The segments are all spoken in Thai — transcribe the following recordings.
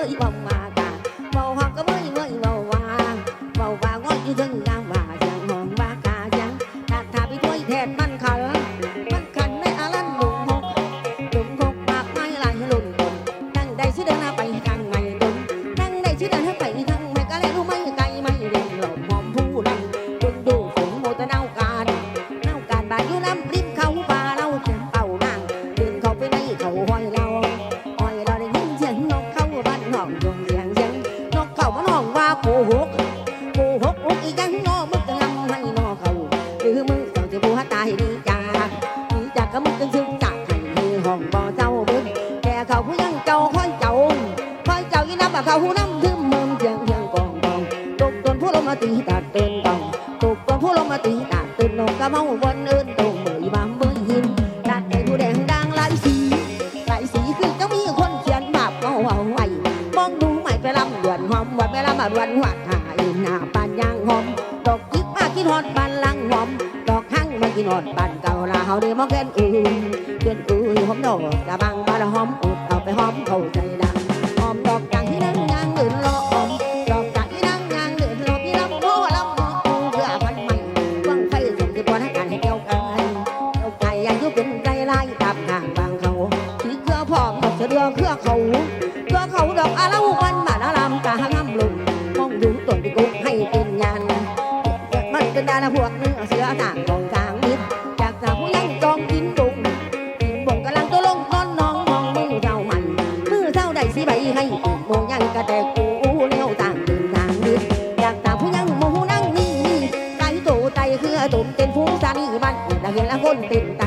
อ้ยเบาว่ากันเบาหักก็เว้ยเว้ยเบาว่าเบาว่าก็อยู่ถึงกลางว่าจังห้องว่ากาจังถ้าถ้าไปด้วยแทนมันขันมันขันในอาลันหลุมหกหลุมหกปากไม้ลายหล่นบนตั้งได้ชื่อเดินหน้าไปกลางไม่ดนตั้งได้ชื่อเดินให้ไปทางไม่ก็เลยรู้ไม่ไกลไม่เรียนหลบหอมผู้ลังจนดูฝนโมตะเน่าการเน่าการบาดอยู่น้ำริมเขาป่าเราเป่านางเดินเขาไปในเขาห้อยเรา ก็มอนนกกระเมาวันเอินตรงเบยบามเบยหินดัดในผู้แดงดังหลายสีหลายสีคือก็มีคนเขียนบาปเอาเอาไว้มองดูไม่ไปลำดวนหอมวัดไปลำมาดวนหัวหายหน้าปานยางหอมดอกจิกมากินหอดปานลังหอมดอกหั่งมากินหอดปานเก่าลาเฮาเดีมองแก เอ้ยเกี่ยวไก่อายุเป็นใจลายตามทางบางเขาถือเครือพร้อมดอกเสือเครือเขา คือตุ่มเต้นฟูซานี่บ้านละเห็นละคนเต้นไต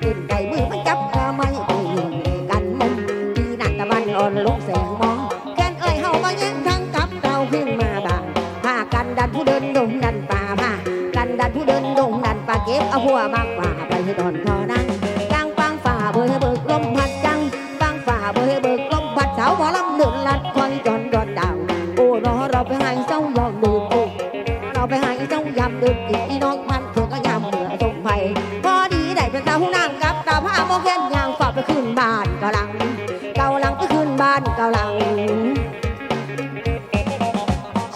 เต้นไตมือมันจับขาไม่ไปยิงกันมุมทีนันตะวันอ่อนลุกแสงมองแกนเอ่ยเฮามาแย่งทางกับเราขึ้นมาบ้างพากันดันผู้เดินดงดันป่าพากันดันผู้เดินดงดันป่าเก็บเอาหัวมากกว่าไปให้ดอนคอนั่งกลางฟางฝ่าเบยให้เบิกลมพัดจังฟางฝ่าเบยเบิกลมพัดสาวหมอลำเดือดลัดคอยจอนรอนดาวโอ้รอเราไปหายเจ้ายอมดื่มโอ้เราไปหายเจ้า ดื่มอีกอีน้องมันเถื่อก็ยำเหนือสมไผ่พอดีได้เป็นสาวผู้นางกับตาผ้าโมแกนยางฝากไปขึ้นบ้านเกาลังเกาลังไปขึ้นบ้านเกาลัง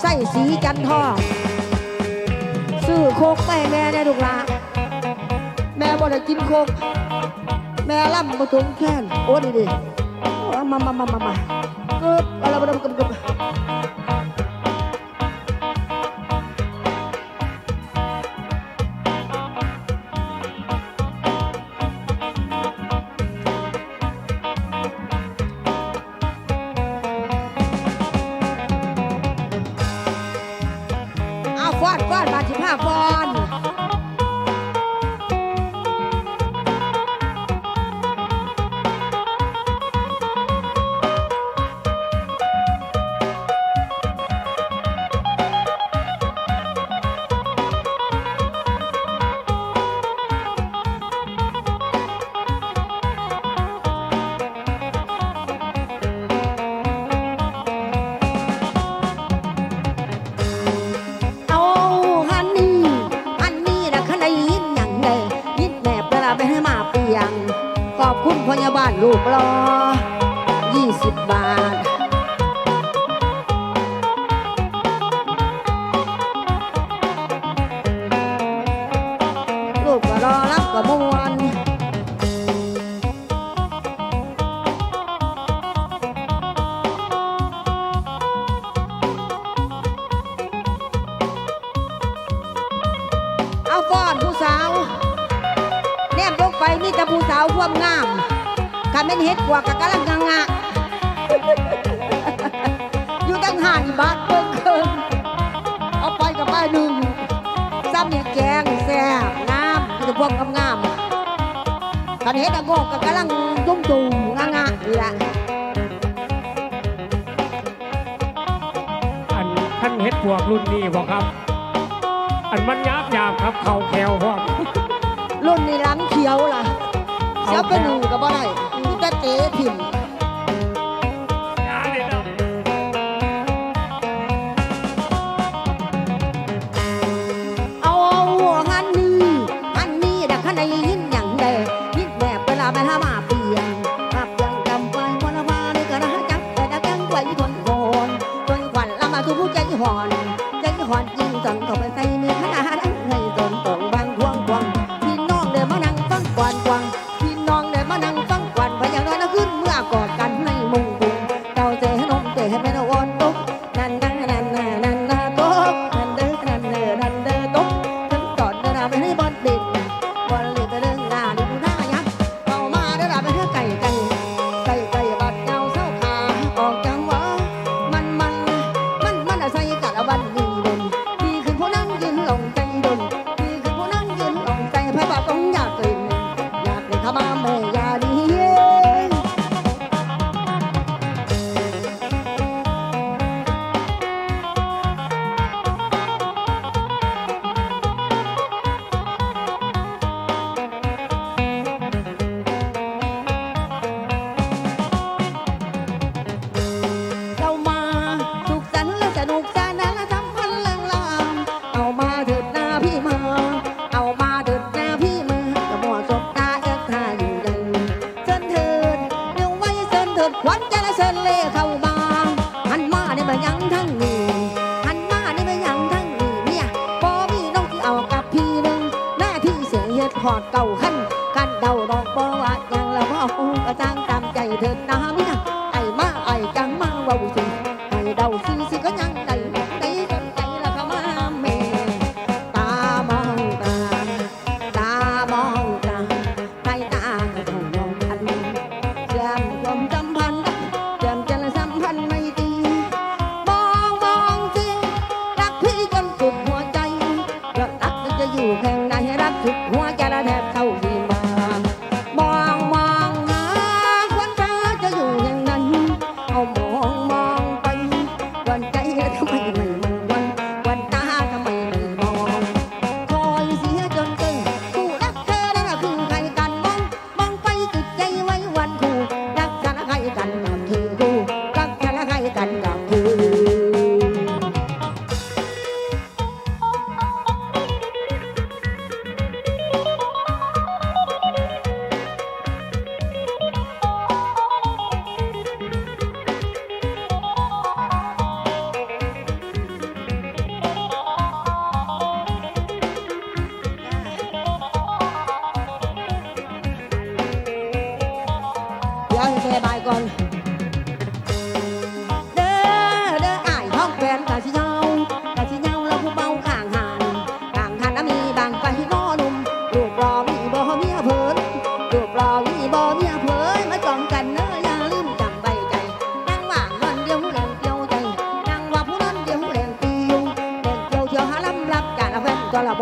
ใส่สีจันทองซื้อโคกไปให้แม่ได้ลูกลาแม่บ่ได้กินโคก แม่ล่ำมาถึงแค้นโอ้ดีดีเอามามามามามาเกิบอะไรบ้างเกิบเกิบ กว่ากะกะลังงางะอยู่ตั้งห่านบาทเบิ่งเคิงเอาไปกับป้าหนึ่งซ้ำเนี่ยแกงแซ่บงามมีแต่พวกงามๆคันเฮ็ดอะโงกกะกะลังตุ้มตูมงางะนี่ละอันท่านเฮ็ดพวกรุ่นนี้บอกครับ อันมันยากยากครับเข่าแควพร้อมรุ่นนี้หลังเขียวล่ะเสียไปหนึ่งก็บ่ได้มีแต่ เตะถิ่ม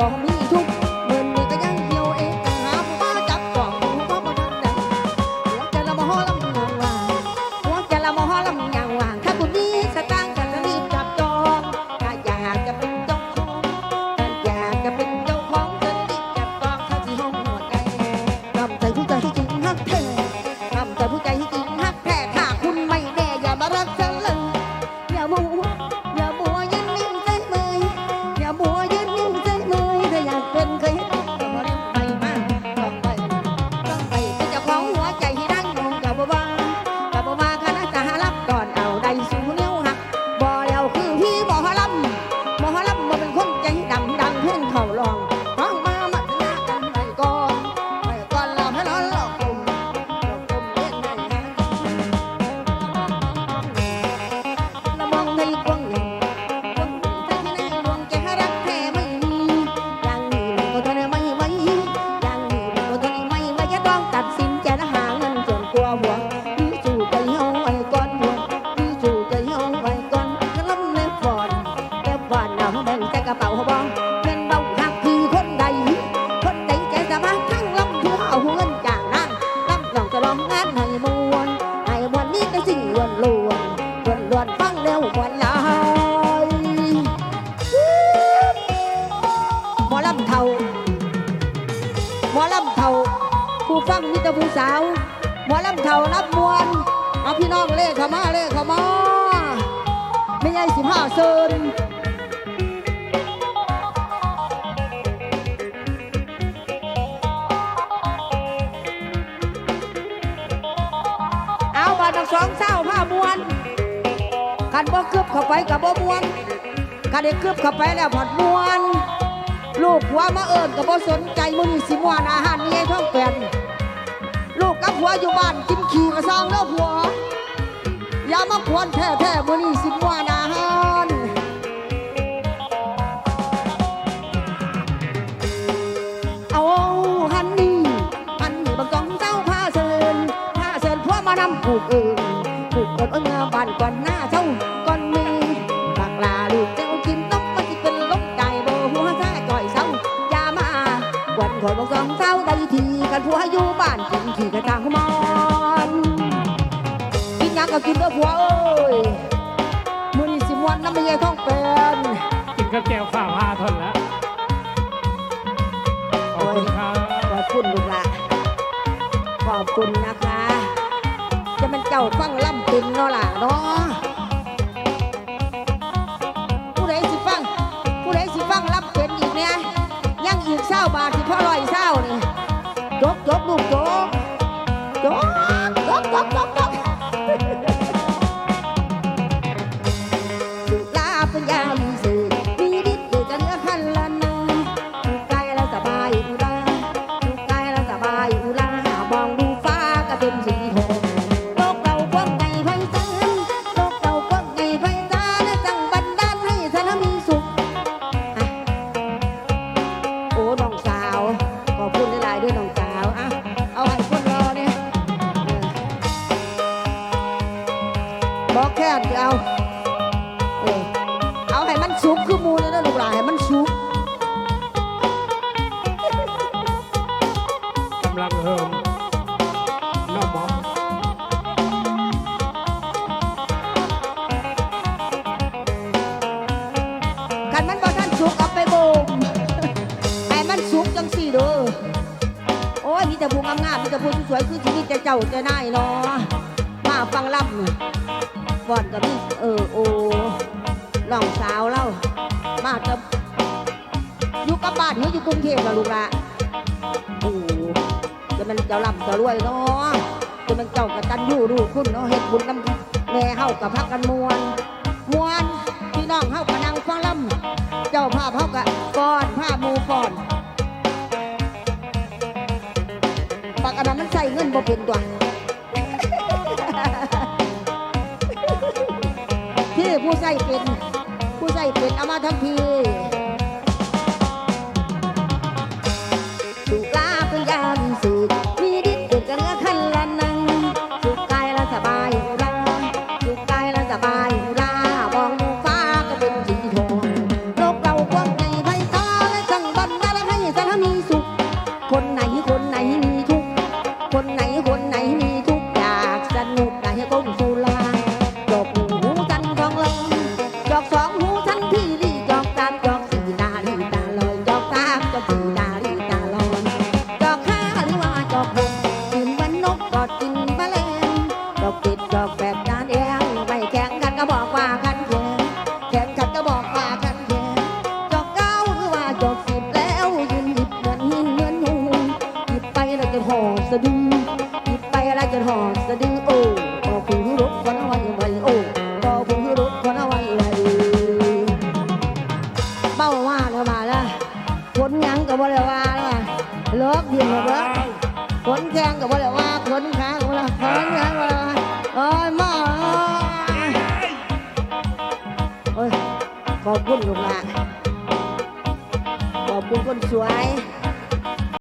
por. สองเศร้าผ้ามวนกันบ่คืบเข้าไปกับบ่มวนกันได้คืบเข้าไปแล้วผัดมวน ลูกหัวมาเอิญกับบ่สนใจมึงสิมวนอาหารนี้ท้องแปนลูกกับหัวอยู่บ้านกินขี่กระซองแล้วหัวอย่ามาควนแท้แท้มือนี่สิมวนอาหารเอาฮันนี่ฮันนี่บังกองเจ้าผ้าเสินผ้าเสินพวกมานำผูกเอิญ เอิงบ้านก่อนหน้าเจ้าก่อนมึงบักลาลูกเจ้ากินต้องก็สิเป็นลมใจโบหัวซาจ่อยเศร้าอย่ามาวันก่อนบอกสองเศร้าได้ทีกันผัวอยู่บ้านกินขี้กระตางมอนกินยางก็กินเด้อผัวเอ้ยมื้อนี้สิมวนน้ำไม่ใช่ท้องเป็นกินข้าวแกงฝ่าผ้าทนละขอบคุณครับขอบคุณลูกละขอบคุณนะคะ มันเจ้าฟังล่ำเป็นเนาะล่ะเนาะผู้ใดสิฟัง ผู้ใดสิฟังล่ำเป็นอีกเนี่ยยังอีกเศร้าบาทที่พ่อลอยเศร้านี่ยกยกลูกยกยกยกยกยก จะเจ้าจะนายเนาะมาฟังล่ำนี่อนกับพี่เออโอ้น้องสาวเล่ามาจะอยู่กับบ้านหรืออยู่กรุงเทพล่ะลูกละโอ้จะเป็นเจ้าล่ำเจ้ารวยเนาะจะเป็นเจ้ากตันยูดูคุณเนาะเฮ็ดบุญนำแม่เฮากับพักกันมวนมวน บ่เป็นตัวพี่ผู้ใส่เป็น ผู้ใส่เป็นเอามาทั้งพี จะห่อสะดือหยิบไปแล้วจะห่อสะดือโอ้ก็พึ่งรถคนเอาไว้ไว้โอ้ก็พึ่งรถคนเอาไว้ไว้เบ้าว่าแล้วมาล้วผลหยังก็บ่ได้ว่าแล้วว่าเลิกเดียวเลิกขนแข้งกับว่เลยว่าขนขาของเราขนแข้งว่าโอ้ยมาโอ้ยขอบคุณลูกหลานขอบคุณคนสวย